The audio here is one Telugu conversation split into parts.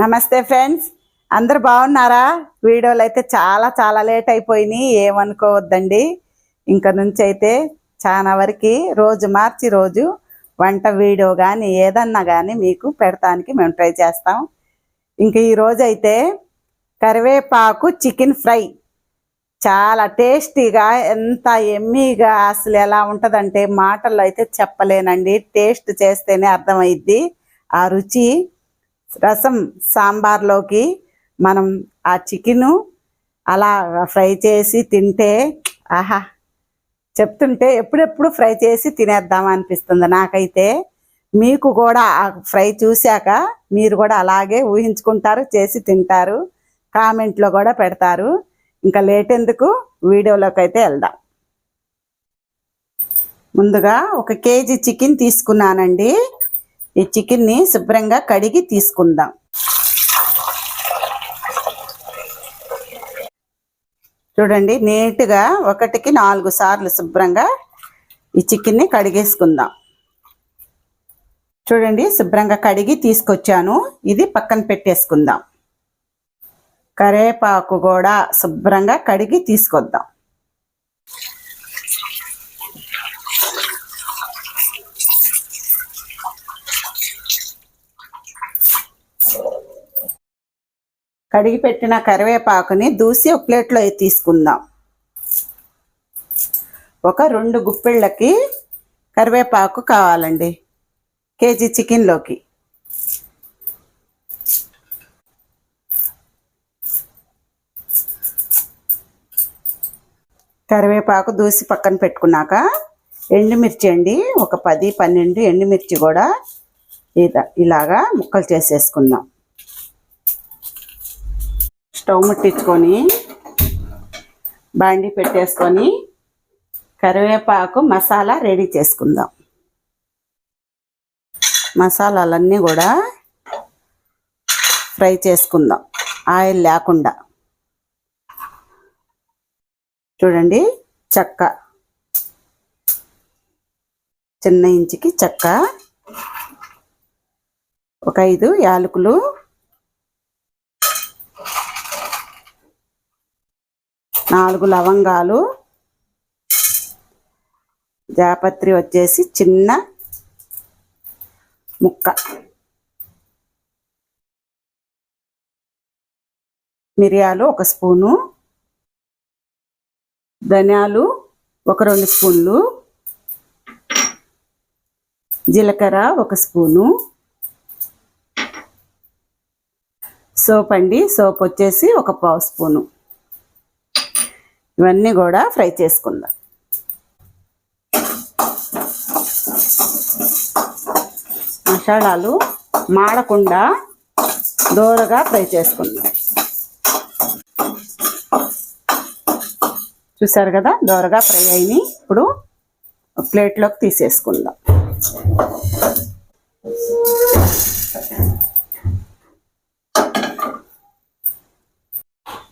నమస్తే ఫ్రెండ్స్. అందరు బాగున్నారా? వీడియోలు అయితే చాలా చాలా లేట్ అయిపోయినాయి ఏమనుకోవద్దండి. ఇంక నుంచి అయితే చాలా వరకు రోజు మార్చి రోజు వంట వీడియో కానీ ఏదన్నా కానీ మీకు పెడతానికి మేము ట్రై చేస్తాం. ఇంక ఈరోజు అయితే కరివేపాకు చికెన్ ఫ్రై. చాలా టేస్టీగా ఎంత ఎమ్మీగా అసలు ఎలా ఉంటుందంటే మాటల్లో అయితే చెప్పలేనండి. టేస్ట్ చేస్తేనే అర్థమైద్ది. ఆ రుచి రసం సాంబార్లోకి మనం ఆ చికెను అలా ఫ్రై చేసి తింటే ఆహా చెప్తుంటే ఎప్పుడెప్పుడు ఫ్రై చేసి తినేద్దాం అనిపిస్తుంది. నాకైతే మీకు కూడా ఆ ఫ్రై చూశాక మీరు కూడా అలాగే ఊహించుకుంటారు చేసి తింటారు కామెంట్లో కూడా పెడతారు. ఇంకా లేట్ ఎందుకు? వీడియోలోకి అయితే వెళ్దాం. ముందుగా ఒక కేజీ చికెన్ తీసుకున్నానండి. ఈ చికెన్ని శుభ్రంగా కడిగి తీసుకుందాం. చూడండి నీట్గా ఒకటికి నాలుగు సార్లు శుభ్రంగా ఈ చికెన్ని కడిగేసుకుందాం. చూడండి శుభ్రంగా కడిగి తీసుకొచ్చాను. ఇది పక్కన పెట్టేసుకుందాం. కరేపాకు కూడా శుభ్రంగా కడిగి తీసుకొద్దాం. కడిగి పెట్టిన కరివేపాకుని దూసి ఒక ప్లేట్లో తీసుకుందాం. ఒక రెండు గుప్పిళ్ళకి కరివేపాకు కావాలండి. కేజీ చికెన్లోకి కరివేపాకు దూసి పక్కన పెట్టుకున్నాక ఎండుమిర్చి అండి ఒక పది పన్నెండు ఎండుమిర్చి కూడా ఇలాగా ముక్కలు చేసేసుకుందాం. స్టవ్ ముట్టించుకొని బాండి పెట్టేసుకొని కరివేపాకు మసాలా రెడీ చేసుకుందాం. మసాలాలన్నీ కూడా ఫ్రై చేసుకుందాం. ఆయిల్ లేకుండా. చూడండి చెక్క. చిన్న ఇంచుకి చెక్క. ఒక ఐదు యాలకులు నాలుగు లవంగాలు జాపత్రి వచ్చేసి చిన్న ముక్క. మిరియాలు ఒక స్పూను ధనియాలు ఒక రెండు స్పూన్లు జీలకర్ర ఒక స్పూను సోప్ అండి. సోప్ వచ్చేసి ఒక పావు స్పూను. ఇవన్నీ కూడా ఫ్రై చేసుకుందాం. మసాలాలు మాడకుండా దోరగా ఫ్రై చేసుకుందాం. చూసారు కదా? దోరగా ఫ్రై అయినాయి ఇప్పుడు ప్లేట్లోకి తీసేసుకుందాం.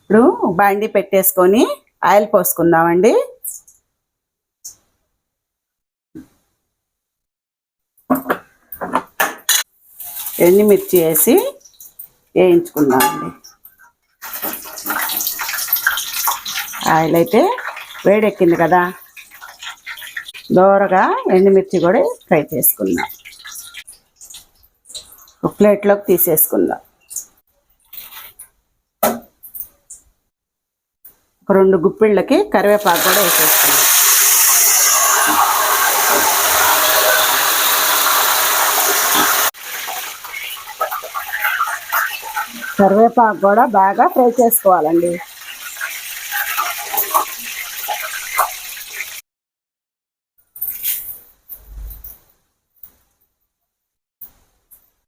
ఇప్పుడు బాండి పెట్టేసుకొని ఆయిల్ పోసుకుందామండి. ఎండుమిర్చి వేసి వేయించుకుందామండి. ఆయిల్ అయితే వేడెక్కింది కదా. దోరగా ఎండుమిర్చి కూడా ఫ్రై చేసుకుందాం. ఒక ప్లేట్లోకి తీసేసుకుందాం. ఒక రెండు గుప్పిళ్ళకి కరివేపాకు కూడా వేసేస్తాను. కరివేపాకు కూడా బాగా ఫ్రై చేసుకోవాలండి.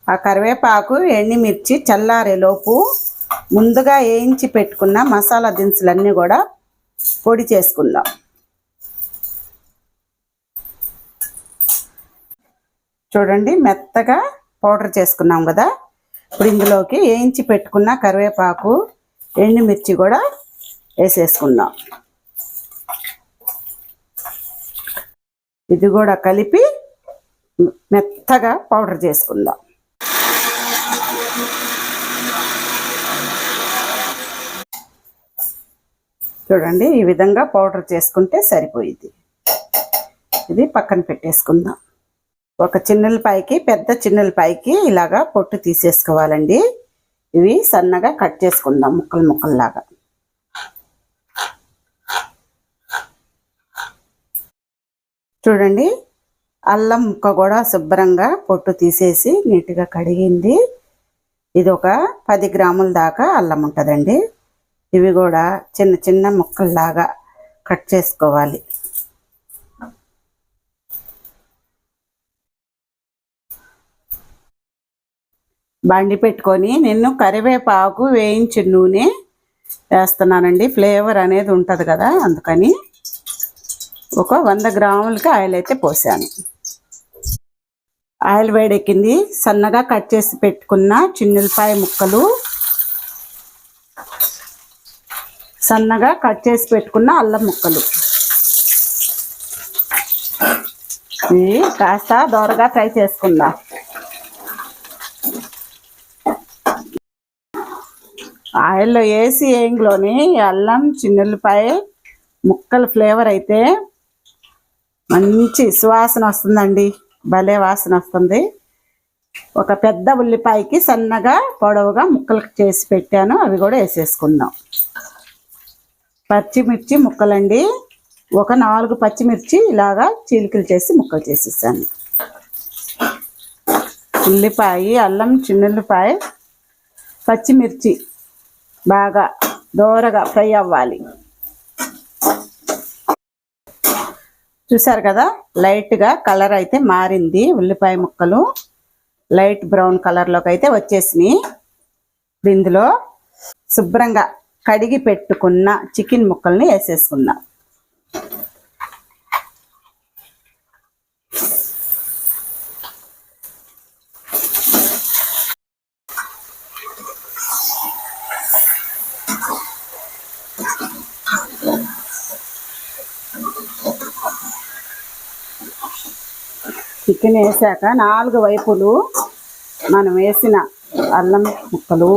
ఆ కరివేపాకు ఎండుమిర్చి చల్లారేలోపు ముందుగా వేయించి పెట్టుకున్న మసాలా దినుసులన్నీ కూడా పొడి చేసుకుందాం. చూడండి మెత్తగా పౌడర్ చేసుకున్నాం కదా. ఇప్పుడు ఇందులోకి వేయించి పెట్టుకున్న కరివేపాకు ఎండుమిర్చి కూడా వేసేసుకుందాం. ఇది కూడా కలిపి మెత్తగా పౌడర్ చేసుకుందాం. చూడండి ఈ విధంగా పౌడర్ చేసుకుంటే సరిపోయింది ఇది పక్కన పెట్టేసుకుందాం. ఒక చిన్నెలపాయకి పెద్ద చిన్నెలపాయకి ఇలాగా పొట్టు తీసేసుకోవాలండి. ఇవి సన్నగా కట్ చేసుకుందాం ముక్కలు ముక్కల్లాగా. చూడండి అల్లం ముక్క కూడా శుభ్రంగా పొట్టు తీసేసి నీట్గా కడిగింది. ఇది ఒక పది గ్రాముల దాకా అల్లం ఉంటుందండి. ఇవి కూడా చిన్న చిన్న ముక్కల్లాగా కట్ చేసుకోవాలి. బండి పెట్టుకొని నేను కరివేపాకు వేయించిన నూనె వేస్తున్నానండి. ఫ్లేవర్ అనేది ఉంటుంది కదా అందుకని ఒక వంద గ్రాములకి ఆయిల్ అయితే పోసాను. ఆయిల్ వేడెక్కింది. సన్నగా కట్ చేసి పెట్టుకున్న చిన్నులపాయ ముక్కలు సన్నగా కట్ చేసి పెట్టుకున్న అల్లం ముక్కలు. ఇవి కాస్త దోరగా ఫ్రై చేసుకుందాం. ఆయిల్లో వేసి ఏంగ్లోని అల్లం చిన్నులపాయ ముక్కల ఫ్లేవర్ అయితే మంచి సువాసన వస్తుందండి. భలే వాసన వస్తుంది. ఒక పెద్ద ఉల్లిపాయకి సన్నగా పొడవుగా ముక్కలు చేసి పెట్టాను. అవి కూడా వేసేసుకుందాం. పచ్చిమిర్చి ముక్కలండి. ఒక నాలుగు పచ్చిమిర్చి ఇలాగా చీలికలు చేసి ముక్కలు చేసేసాను. ఉల్లిపాయ అల్లం చిన్నుల్లిపాయ పచ్చిమిర్చి బాగా దోరగా ఫ్రై అవ్వాలి. చూసారు కదా లైట్గా కలర్ అయితే మారింది. ఉల్లిపాయ ముక్కలు లైట్ బ్రౌన్ కలర్లోకి అయితే వచ్చేసినాయి. ఇందులో శుభ్రంగా కడిగి పెట్టుకున్న చికెన్ ముక్కల్ని వేసేసుకుందాం. చికెన్ వేసాక నాలుగు వైపులు మనం వేసిన అల్లం ముక్కలు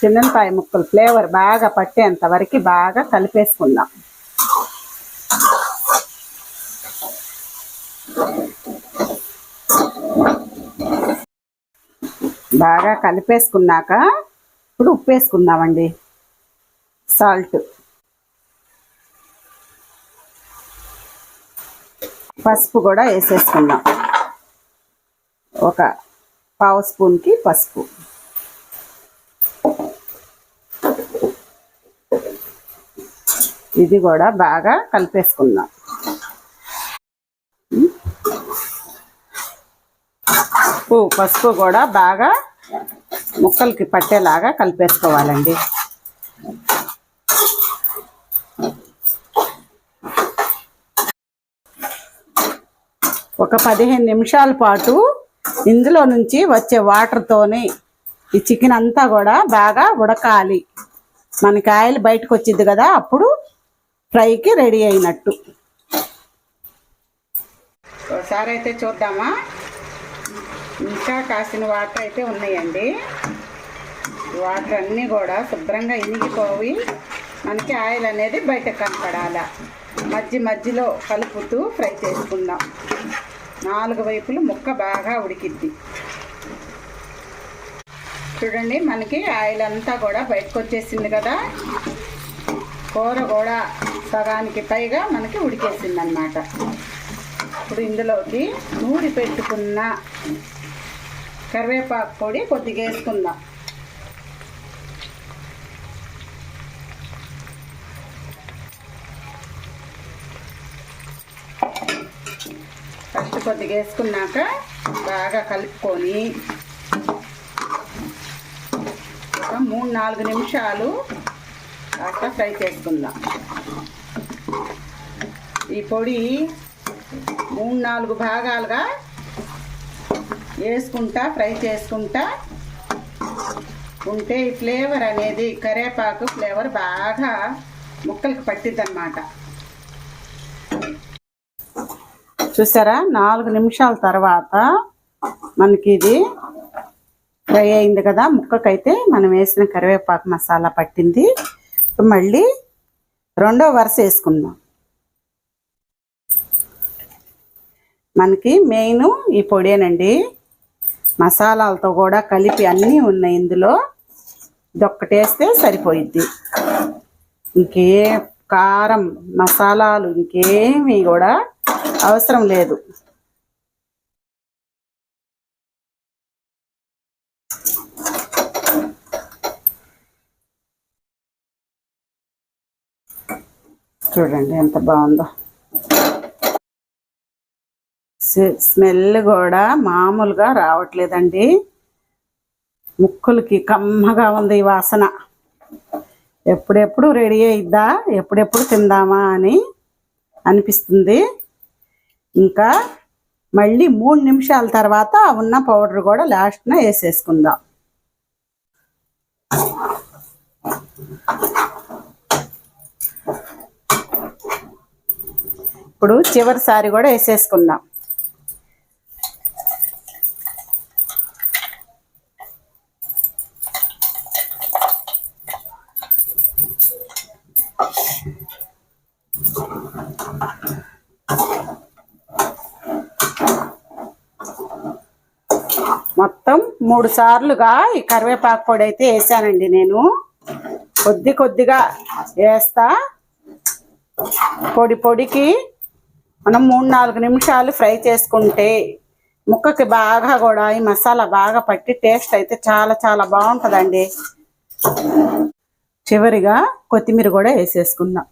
చిన్నపాయ ముక్కలు ఫ్లేవర్ బాగా పట్టేంత వరకు బాగా కలిపేసుకుందాం. బాగా కలిపేసుకున్నాక ఇప్పుడు ఉప్పు వేసుకుందామండి సాల్ట్. పసుపు కూడా వేసేసుకుందాం. ఒక పావు స్పూన్కి పసుపు. ఇది కూడా బాగా కలిపేసుకుందాం. ఉప్పు పసుపు కూడా బాగా ముక్కలకి పట్టేలాగా కలిపేసుకోవాలండి. ఒక పదిహేను నిమిషాల పాటు ఇందులో నుంచి వచ్చే వాటర్తోనే ఈ చికెన్ అంతా కూడా బాగా ఉడకాలి. మనకి ఆయిల్ బయటకు వచ్చింది కదా అప్పుడు ఫ్రైకి రెడీ అయినట్టు. ఒకసారి అయితే చూద్దామా? ఇంకా కాసిన వాటర్ అయితే ఉన్నాయండి. వాటర్ అన్నీ కూడా శుభ్రంగా ఇనిగిపోయి మనకి ఆయిల్ అనేది బయట కనపడాల. మధ్య మధ్యలో కలుపుతూ ఫ్రై చేసుకుందాం. నాలుగు వైపులు ముక్క బాగా ఉడికిద్ది. చూడండి మనకి ఆయిల్ అంతా కూడా బయటకు వచ్చేసింది కదా. కూర కూడా సగానికి పైగా మనకి ఉడికేసింది అనమాట ఇప్పుడు ఇందులోకి నూరి పెట్టుకున్న కరివేపాకు పొడి కొద్దిగా వేసుకుందాం. ఫస్ట్ కొద్దిగా వేసుకున్నాక బాగా కలుపుకొని ఒక మూడు నాలుగు నిమిషాలు అట్లా ఫ్రై చేసుకుందాం ఈ పొడి మూడు నాలుగు భాగాలుగా వేసుకుంటా ఫ్రై చేసుకుంటా. ఉంటే ఈ ఫ్లేవర్ అనేది కరేపాకు ఫ్లేవర్ బాగా ముక్కలకు పట్టిద్దనమాట చూసారా? నాలుగు నిమిషాల తర్వాత మనకి ఇది ఫ్రై అయింది కదా. ముక్కకైతే మనం వేసిన కరివేపాకు మసాలా పట్టింది. మళ్ళీ రెండో వరుస వేసుకుందాం. మనకి మెయిన్ ఈ పొడేనండి. మసాలాలతో కూడా కలిపి అన్నీ ఉన్నాయి ఇందులో. ఇదొక్కటేస్తే సరిపోయిద్ది. ఇంకే కారం మసాలాలు ఇంకేమీ కూడా అవసరం లేదు. చూడండి ఎంత బాగుందో. స్మెల్ కూడా మామూలుగా రావట్లేదండి. ముక్కులకి కమ్మగా ఉంది ఈ వాసన. ఎప్పుడెప్పుడు రెడీ అయిద్దా ఎప్పుడెప్పుడు తిందామా అని అనిపిస్తుంది. ఇంకా మళ్ళీ మూడు నిమిషాల తర్వాత ఉన్న పౌడర్ కూడా లాస్ట్న వేసేసుకుందాం. ఇప్పుడు చివరిసారి కూడా వేసేసుకుందాం. మొత్తం మూడు సార్లుగా ఈ కరివేపాకు పొడి అయితే వేసానండి నేను. కొద్ది కొద్దిగా వేస్తా. పొడి పొడికి మనం మూడు నాలుగు నిమిషాలు ఫ్రై చేసుకుంటే ముక్కకి బాగా కూడా ఈ మసాలా బాగా పట్టి టేస్ట్ అయితే చాలా చాలా బాగుంటుందండి. చివరిగా కొత్తిమీర కూడా వేసేసుకుందాం.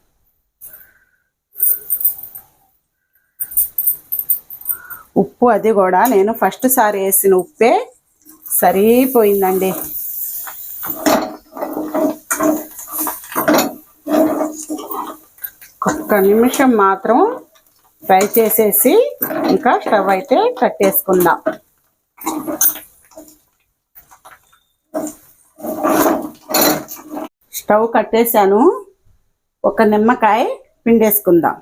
ఉప్పు అది కూడా నేను ఫస్ట్ సారి వేసిన ఉప్పే సరిపోయిందండి. ఒక్క నిమిషం మాత్రం ఫ్రై చేసేసి ఇంకా స్టవ్ అయితే కట్టేసుకుందాం. స్టవ్ కట్టేశాను. ఒక నిమ్మకాయ పిండేసుకుందాం.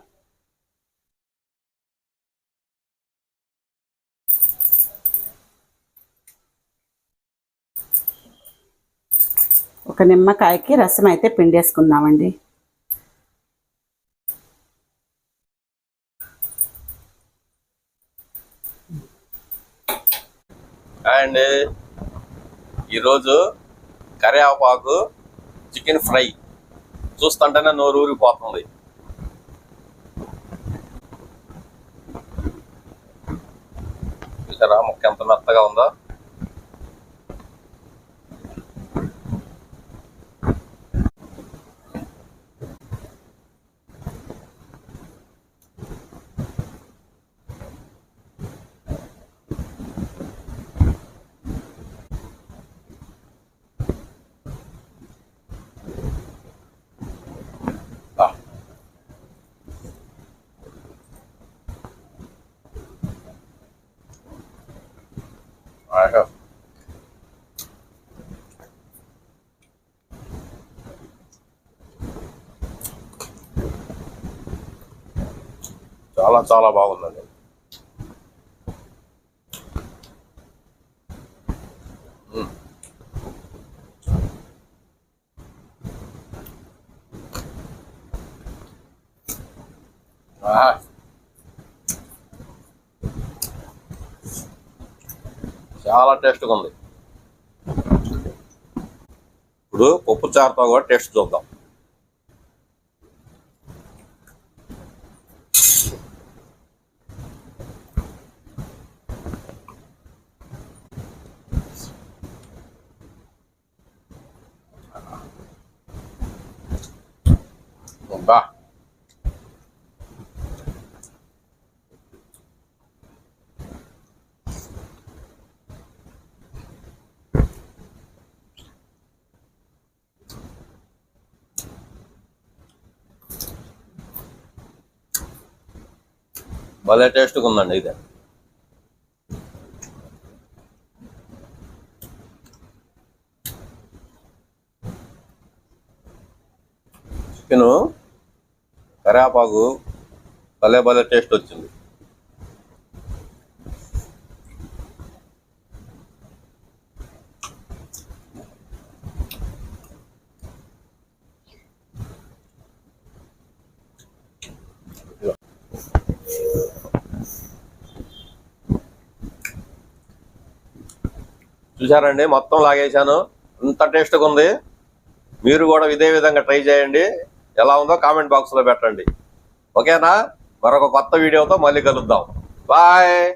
ఒక నిమ్మకాయకి రసం అయితే పిండేసుకుందామండి. అండి ఈరోజు కరివేపాకు చికెన్ ఫ్రై. చూస్తుంటేనే నోరు ఊరిపోతుంది. చూసారా ముక్క ఎంత మెత్తగా ఉందో? ఆహా. చాలా చాలా బాగుందండి మ్మ్. ఆహా. చాలా టేస్ట్గా ఉంది. ఇప్పుడు పప్పు చారుతో కూడా టేస్ట్ చూద్దాం. భలే టేస్ట్గా ఉందండి ఇది. చికెను కరేపాకు భలే భలే టేస్ట్ వచ్చింది. చూసారండి మొత్తం లాగేశాను. ఇంత టేస్ట్గా ఉంది మీరు కూడా ఇదే విధంగా ట్రై చేయండి. ఎలా ఉందో కామెంట్ బాక్స్లో పెట్టండి. ఓకేనా? మరొక కొత్త వీడియోతో మళ్ళీ కలుద్దాం. బాయ్